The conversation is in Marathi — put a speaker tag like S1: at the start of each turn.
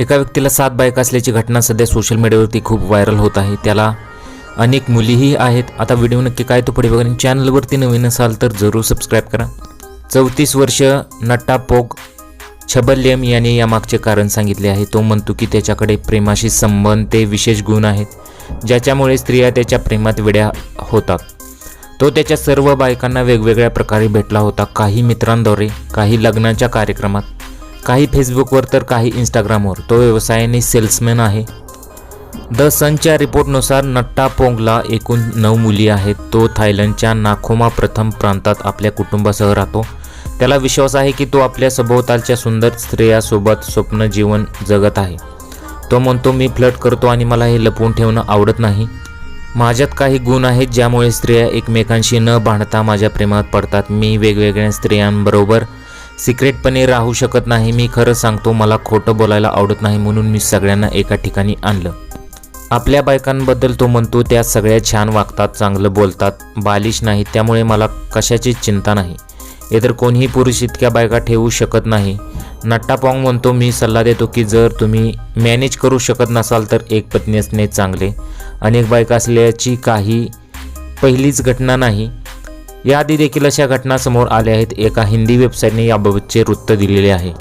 S1: एका व्यक्तीला सात बायका असल्याची घटना सध्या सोशल मीडियावरती खूप व्हायरल होत आहे. त्याला अनेक मुलीही आहेत. आता व्हिडिओ नक्की काय तो पुढे बघा आणि चॅनलवरती नवीन असाल तर जरूर सबस्क्राईब करा. चौतीस वर्ष नट्टा पोग छबल्यम याने यामागचे कारण सांगितले आहे. तो म्हणतो की त्याच्याकडे प्रेमाशी संबंध ते विशेष गुण आहेत ज्याच्यामुळे स्त्रिया त्याच्या प्रेमात वेड्या होतात. तो त्याच्या सर्व बायकांना वेगवेगळ्या प्रकारे भेटला होता. काही मित्रांद्वारे काही लग्नाच्या कार्यक्रमात. काही फेसबुकवर तर काही इंस्टाग्रामवर. तो व्यवसायाने सेल्समॅन आहे. द सनच्या रिपोर्टनुसार नट्टा पोंगला एकूण नऊ मुली आहेत. तो थायलंडच्या नाखोमा प्रथम प्रांतात आपल्या कुटुंबासह राहतो. त्याला विश्वास आहे की तो आपल्या सभोवतालच्या सुंदर स्त्रियासोबत स्वप्न जीवन जगत आहे. तो म्हणतो मी फ्लट करतो आणि मला हे लपवून ठेवणं आवडत नाही. माझ्यात काही गुण आहेत ज्यामुळे स्त्रिया एकमेकांशी न भांडता माझ्या प्रेमात पडतात. मी वेगवेगळ्या स्त्रियांबरोबर सिक्रेटपणे राहू शकत नाही. मी खरं सांगतो मला खोटं बोलायला आवडत नाही म्हणून मी सगळ्यांना एका ठिकाणी आणलं. आपल्या बायकांबद्दल तो म्हणतो त्या सगळ्या छान वागतात चांगलं बोलतात बालिश नाही त्यामुळे मला कशाची चिंता नाही. इतर कोणीही पुरुष इतक्या बायका ठेवू शकत नाही. नट्टा पॉंग म्हणतो मी सल्ला देतो की जर तुम्ही मॅनेज करू शकत नसाल तर एक पत्नी असणे चांगले. अनेक बायका असल्याची काही पहिलीच घटना नाही. याआधी देखील अशा घटना समोर आल्या आहेत. एका हिंदी वेबसाईटने याबाबतचे वृत्त दिलेले आहे.